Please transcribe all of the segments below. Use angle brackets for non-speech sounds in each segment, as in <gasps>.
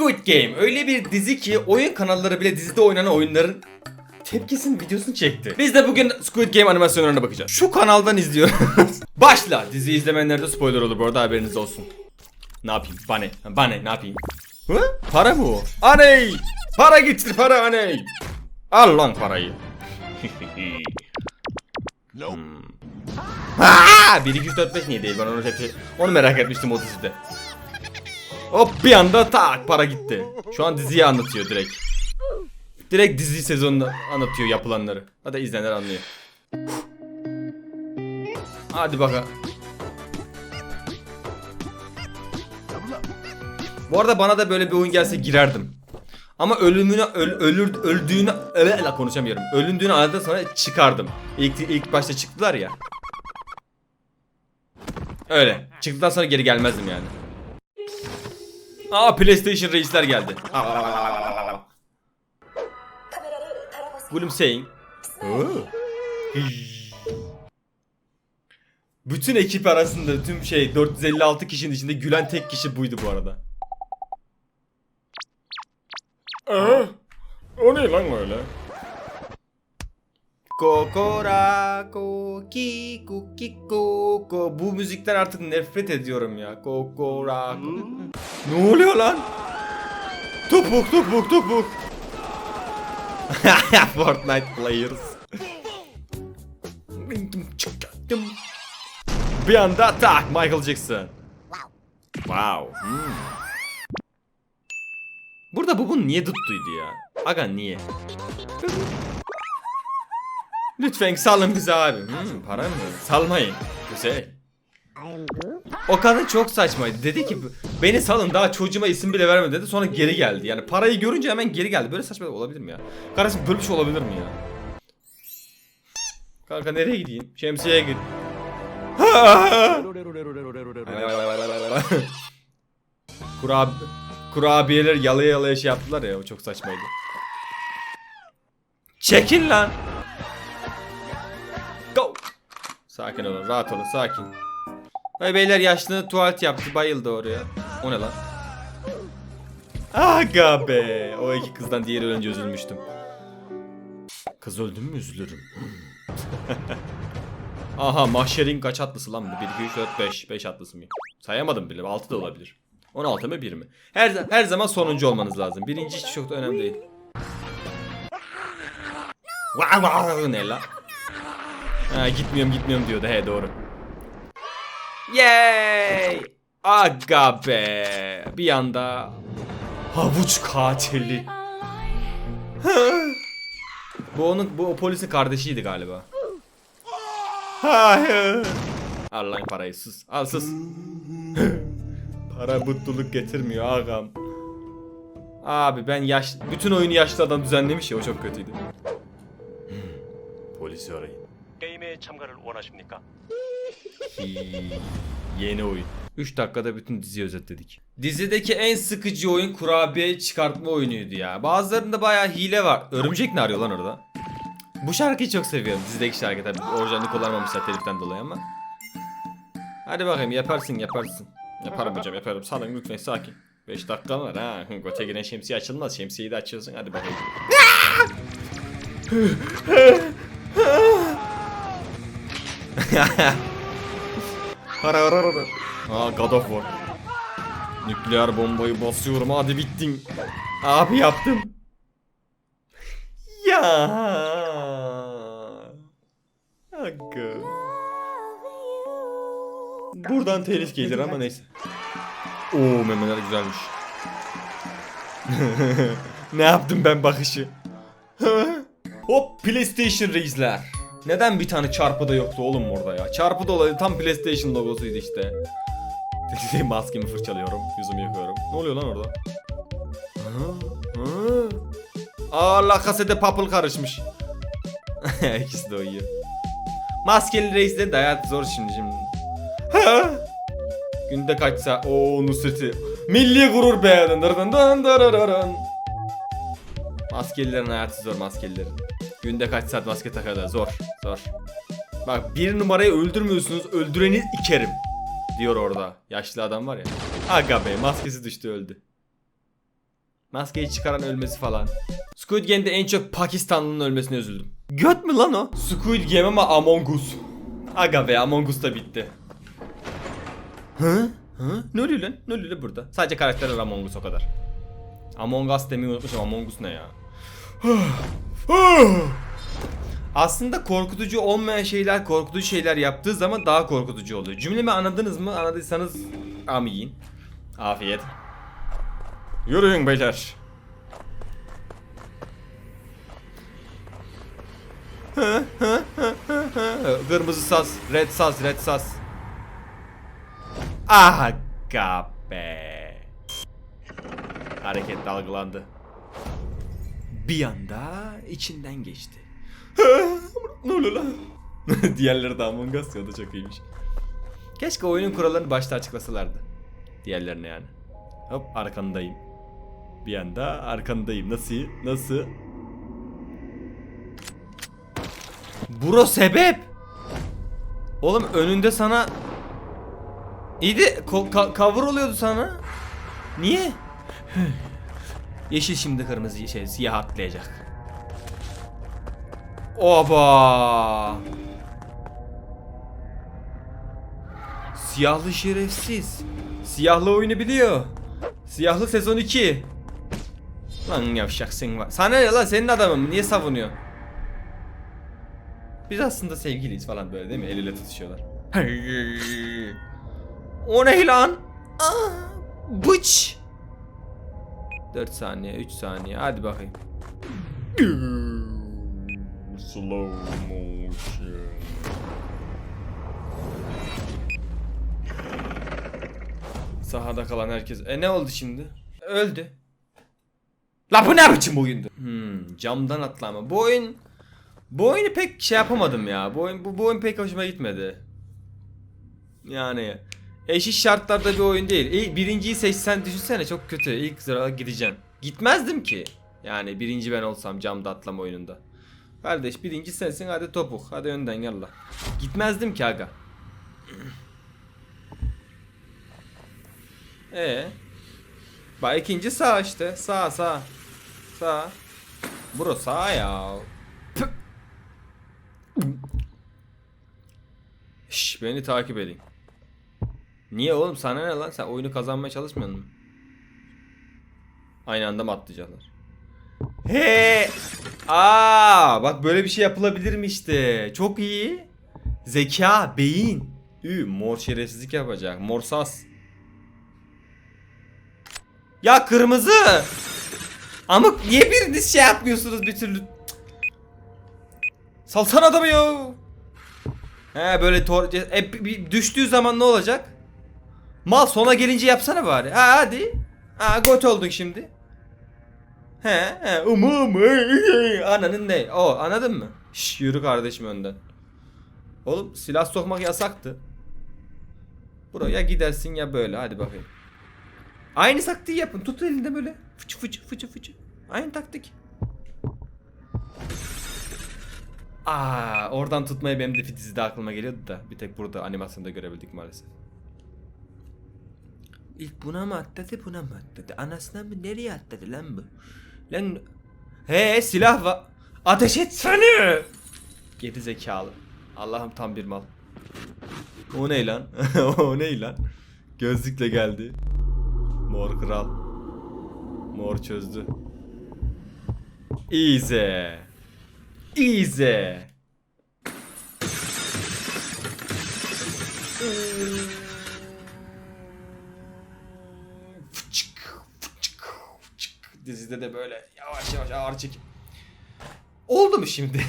Squid Game öyle bir dizi ki oyun kanalları bile dizide oynanan oyunların tepkisinin videosunu çekti. Biz de bugün Squid Game animasyonlarına bakacağız. Şu kanaldan izliyoruz. <laughs> Başla. Dizi izlemeyenlerde spoiler olur bu arada haberiniz olsun. Ne yapayım? Bane. Bane ne yapayım? Hı? Para mı o? Aney! Para getir para aney! Al lan parayı. <laughs> Hmm. Aa, 1 2 3 4 5 niye değil ben onu hep onu merak etmiştim o dizide. Hop bir anda tak para gitti. Şu an diziyi anlatıyor direkt. Direkt dizi sezonunu anlatıyor yapılanları. Hadi izleyenler anlıyor. Hadi bakalım. Bu arada bana da böyle bir oyun gelse girerdim. Ama ölümünü öl, ölür öldüğünü öyle konuşamıyorum. Ölündüğünü anladıktan sonra çıkardım. İlk ilk başta çıktılar ya. Öyle. Çıktıktan sonra geri gelmezdim yani. Aa PlayStation reisler geldi. Gülümseyin. Bütün ekip arasında tüm şey 456 kişinin içinde gülen tek kişi buydu bu arada. Aa, o ne lan öyle? Kokorako ki kuki koko Bu müzikten artık nefret ediyorum ya. Kokorako. ne oluyor lan? Topuk topuk topuk. <laughs> Fortnite players. Bir anda tak Michael Jackson. Wow. Hmm. Burada bubun niye tuttuydu ya? Aga niye? Lütfen salın bizi abi. Hmm, para mı? Salmayın. Güzel. O kadın çok saçmaydı. Dedi ki beni salın daha çocuğuma isim bile vermedi dedi. Sonra geri geldi. Yani parayı görünce hemen geri geldi. Böyle saçma olabilir mi ya? Kardeşim böyle bir şey olabilir mi ya? Kanka nereye gideyim? Şemsiyeye git. <laughs> Kurab kurabiyeler yalaya yalaya şey yaptılar ya o çok saçmaydı. Çekil lan. Sakin olun, rahat olun, sakin. Ay beyler yaşlı tuvalet yaptı, bayıldı oraya. O ne lan? Aga be. O iki kızdan diğeri ölünce üzülmüştüm. Kız öldü mü üzülürüm. <laughs> Aha mahşerin kaç atlısı lan bu? 1, 2, 3, 4, 5. 5 atlısı mı? Sayamadım bile. 6 da olabilir. 16 mı 1 mi? Her, her zaman sonuncu olmanız lazım. Birinci hiç çok da önemli değil. Ne la? Ha gitmiyorum gitmiyorum diyordu. He doğru. Yay! Aga be. Bir anda havuç katili. <laughs> bu onun bu o polisin kardeşiydi galiba. Hayır. Al lan parayı sus. Al sus. <laughs> Para mutluluk getirmiyor ağam. Abi ben yaş bütün oyunu yaşlı adam düzenlemiş ya o çok kötüydü. Polisi arayın. 게임에 참가를 원하십니까? <laughs> Hi, Yeni oyun. 3 dakikada bütün diziyi özetledik. Dizideki en sıkıcı oyun kurabiye çıkartma oyunuydu ya. Bazılarında bayağı hile var. Örümcek ne arıyor lan orada? Bu şarkıyı çok seviyorum. Dizideki şarkı tabii orijinalini kullanmamışlar teliften dolayı ama. Hadi bakayım yaparsın yaparsın. Yaparım hocam yaparım. Salın lütfen sakin. 5 dakika var ha. Göte giren şemsiye açılmaz. Şemsiyeyi de açıyorsun. Hadi bakayım. <laughs> <laughs> <laughs> Hara hara hara. Aa God of War. Nükleer bombayı basıyorum hadi bittin. Abi yaptım. ya. Aga. Buradan telif gelir ama neyse. Oo memeler güzelmiş. <laughs> ne yaptım ben bakışı? <laughs> Hop PlayStation reisler. Neden bir tane çarpı da yoktu oğlum orada ya? Çarpı da olaydı tam PlayStation logosuydu işte. <laughs> Maskemi fırçalıyorum, yüzümü yıkıyorum. Ne oluyor lan orada? Aa La Casa de Papel karışmış. <laughs> İkisi de uyuyor. Maskeli reislerin de hayat zor şimdi şimdi. Günde kaçsa o Nusret'i. Milli gurur be. Maskelilerin hayatı zor maskelilerin. Günde kaç saat maske takarlar zor zor. Bak bir numarayı öldürmüyorsunuz öldüreni ikerim. Diyor orada. Yaşlı adam var ya. Aga be maskesi düştü öldü. Maskeyi çıkaran ölmesi falan. Squid Game'de en çok Pakistanlı'nın ölmesine üzüldüm. Göt mü lan o? Squid Game ama Among Us. Aga be Among Us da bitti. Hı? Hı? Ne oluyor lan? Ne oluyor lan burada? Sadece karakterler Among Us o kadar. Among Us demeyi unutmuşum. Among Us ne ya? Aslında korkutucu olmayan şeyler korkutucu şeyler yaptığı zaman daha korkutucu oluyor. Cümlemi anladınız mı? Anladıysanız amin. Afiyet. Yürüyün beyler. Kırmızı saz, red saz, red saz. Aga be. Hareket dalgalandı. Bir anda içinden geçti. ne oluyor lan? <laughs> Diğerleri de Among Us ya da çok iyiymiş. Keşke oyunun kurallarını başta açıklasalardı. Diğerlerine yani. Hop arkandayım. Bir anda arkandayım. Nasıl? Nasıl? Bro sebep. Oğlum önünde sana İyi de ka- cover oluyordu sana. Niye? <laughs> Yeşil şimdi kırmızı şey siyah atlayacak. Oba! Siyahlı şerefsiz. Siyahlı oyunu biliyor. Siyahlı sezon 2. Lan yavşak sen var. Sana ne lan senin adamın niye savunuyor? Biz aslında sevgiliyiz falan böyle değil mi? El ele tutuşuyorlar. O ne lan? Aa, bıç. 4 saniye, 3 saniye. Hadi bakayım. Slow motion. Sahada kalan herkes. E ne oldu şimdi? Öldü. La bu ne biçim oyundu? Hmm, camdan atlama. Bu oyun bu oyunu pek şey yapamadım ya. Bu oyun bu, bu oyun pek hoşuma gitmedi. Yani eşit şartlarda bir oyun değil. İlk birinciyi seçsen düşünsene çok kötü. İlk sırada gideceksin. Gitmezdim ki. Yani birinci ben olsam camda atlama oyununda. Kardeş birinci sensin hadi topuk. Hadi önden yallah. Gitmezdim ki aga. E. Bak ikinci sağ işte. Sağ sağ. Sağ. Bro sağ ya. Şş, beni takip edin. Niye oğlum sana ne lan sen oyunu kazanmaya çalışmıyor musun? Aynı anda mı atlayacaklar? He! Aa, bak böyle bir şey yapılabilir mi işte? Çok iyi. Zeka, beyin. Ü, mor şerefsizlik yapacak. Mor sas. Ya kırmızı. Amık niye biriniz şey yapmıyorsunuz bir türlü? Salsana adamı ya. He böyle tor e, düştüğü zaman ne olacak? Mal sona gelince yapsana bari. Ha hadi. Ha got oldun şimdi. He he umum ananın ne? O anladın mı? Şş, yürü kardeşim önden. Oğlum silah sokmak yasaktı. Buraya gidersin ya böyle hadi bakayım. Aynı taktiği yapın. Tut elinde böyle. Fıçı fıçı fıçı fıçı. Aynı taktik. Aa, oradan tutmayı benim de dizide aklıma geliyordu da bir tek burada animasyonda görebildik maalesef. İlk buna mı atladı buna mı atladı? Anasına mı nereye atladı lan bu? Lan he silah var. Ateş etsene. Geri zekalı. Allah'ım tam bir mal. O ne lan? <laughs> o ne lan? Gözlükle geldi. Mor kral. Mor çözdü. Easy. Easy. Dizide de böyle yavaş yavaş ağır çekim. Oldu mu şimdi?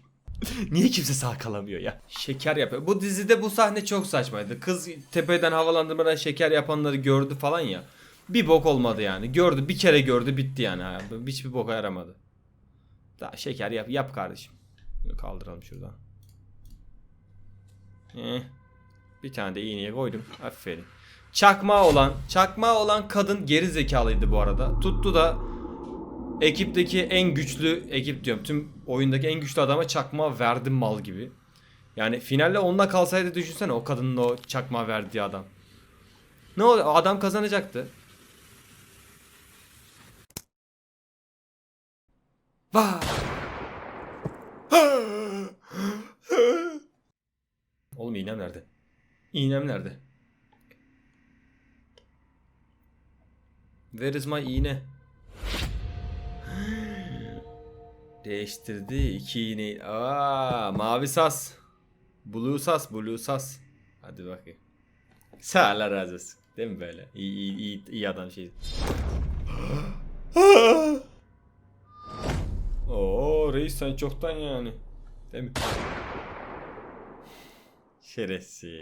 <laughs> Niye kimse sağ kalamıyor ya? Şeker yapıyor. Bu dizide bu sahne çok saçmaydı. Kız tepeden havalandırmadan şeker yapanları gördü falan ya. Bir bok olmadı yani. Gördü bir kere gördü bitti yani. Hiçbir boka yaramadı. Daha şeker yap yap kardeşim. Bunu kaldıralım şuradan. Eh. Bir tane de iğneye koydum. Aferin. Çakma olan, çakma olan kadın geri zekalıydı bu arada. Tuttu da ekipteki en güçlü ekip diyorum. Tüm oyundaki en güçlü adama çakma verdim mal gibi. Yani finalle onunla kalsaydı düşünsene o kadının o çakma verdiği adam. Ne oldu? Adam kazanacaktı. Vah. Oğlum iğnem nerede? İğnem nerede? Where is iğne? <gasps> Değiştirdi iki iğneyi. Aa, mavi sas. Blue sas, blue sas. Hadi bakayım. Sağ Allah razı olsun. Değil mi böyle? İyi, iyi, iyi, iyi adam şey. <gasps> Oo reis sen çoktan yani. Değil mi? <sighs> Şerefsiz.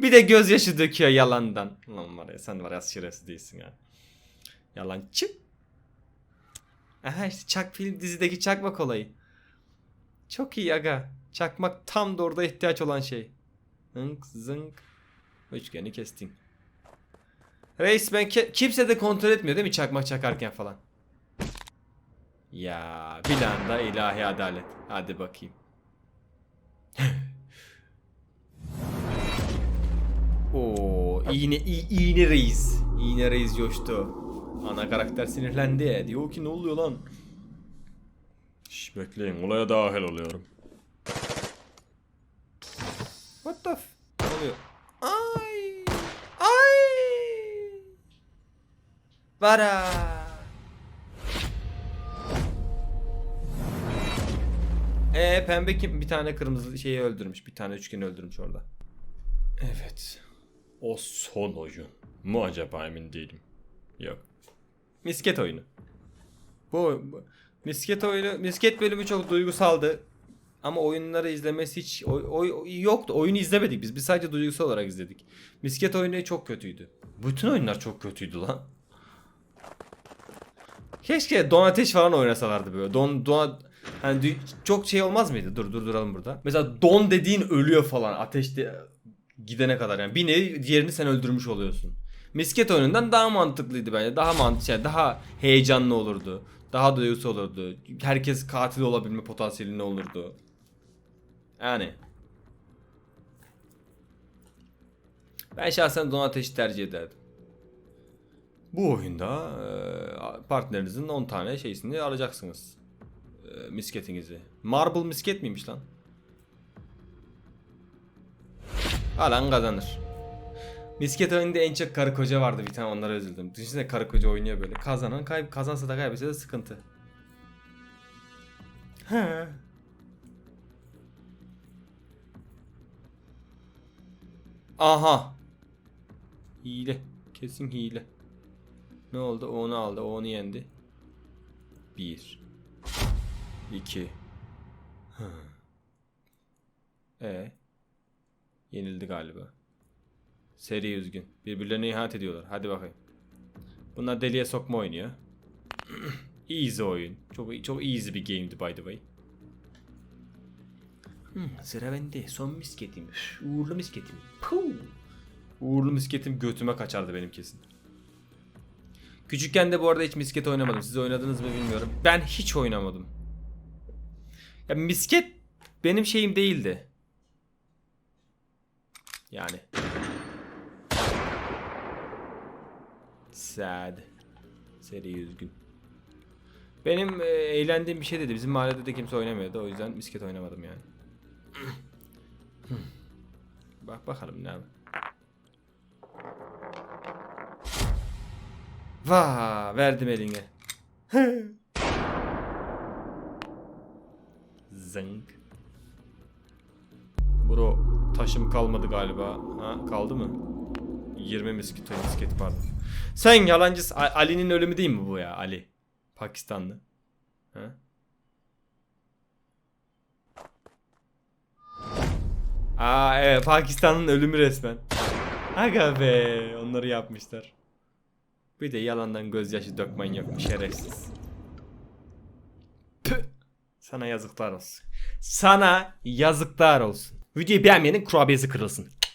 Bir de gözyaşı döküyor yalandan. Lan var ya sen var ya şerefsiz değilsin ya. Yalancı. Aha işte Çak film dizideki çakmak olayı. Çok iyi aga. Çakmak tam da orada ihtiyaç olan şey. Hınk zınk. Üçgeni kestin. Reis ben ke- kimse de kontrol etmiyor değil mi çakmak çakarken falan. Ya bir anda ilahi adalet. Hadi bakayım. <laughs> Oo iğne iğne reis. İğne reis coştu. Ana karakter sinirlendi. Diyor ki ne oluyor lan? Şş bekleyin olaya dahil oluyorum. What the f... Ne oluyor? Ay! Ay! Vara! Ee pembe kim bir tane kırmızı şeyi öldürmüş. Bir tane üçgeni öldürmüş orada. Evet. O son oyun. Mu acaba emin değilim. Yok. Misket oyunu. Bu, bu misket oyunu, misket bölümü çok duygusaldı. Ama oyunları izlemesi hiç oy, oy- yoktu. Oyunu izlemedik biz. Biz sadece duygusal olarak izledik. Misket oyunu çok kötüydü. Bütün oyunlar çok kötüydü lan. Keşke Don Ateş falan oynasalardı böyle. Don Don hani çok şey olmaz mıydı? Dur dur duralım burada. Mesela Don dediğin ölüyor falan ateşte gidene kadar yani. Bir nevi diğerini sen öldürmüş oluyorsun. Misket oyunundan daha mantıklıydı bence. Daha mantıklı, yani daha heyecanlı olurdu. Daha duygusal olurdu. Herkes katil olabilme potansiyelinde olurdu. Yani. Ben şahsen Don Ateş'i tercih ederdim. Bu oyunda partnerinizin 10 tane şeysini alacaksınız. Misketinizi. Marble misket miymiş lan? Alan kazanır. Misket oyununda en çok karı koca vardı bir tane onlara üzüldüm. Düşünsene karı koca oynuyor böyle. Kazanan kayb kazansa da kaybetse de sıkıntı. He. Aha. Hile. Kesin hile. Ne oldu? O onu aldı. O onu yendi. Bir. İki. Hı. E. Yenildi galiba. Seri üzgün. Birbirlerine ihanet ediyorlar. Hadi bakayım. Bunlar deliye sokma oynuyor. <clears throat> easy oyun. Çok çok easy bir game'di by the way. Hmm, sıra bende. Son misketim. Uğurlu misketim. Puh. Uğurlu misketim götüme kaçardı benim kesin. Küçükken de bu arada hiç misket oynamadım. Siz oynadınız mı bilmiyorum. Ben hiç oynamadım. Ya misket benim şeyim değildi. Yani. Sad. Seri üzgün. Benim e, eğlendiğim bir şey dedi. Bizim mahallede de kimse oynamıyordu. O yüzden misket oynamadım yani. <clears throat> Bak bakalım ne abi. Vaa verdim eline. <laughs> Zınk. Bro taşım kalmadı galiba. Ha kaldı mı? 20 misket misket pardon. Sen yalancısın. Ali'nin ölümü değil mi bu ya Ali? Pakistanlı. Ha? Aa evet Pakistan'ın ölümü resmen. Aga be onları yapmışlar. Bir de yalandan gözyaşı dökmen yok şerefsiz. Püh. Sana yazıklar olsun. Sana yazıklar olsun. Videoyu beğenmeyenin kurabiyesi kırılsın.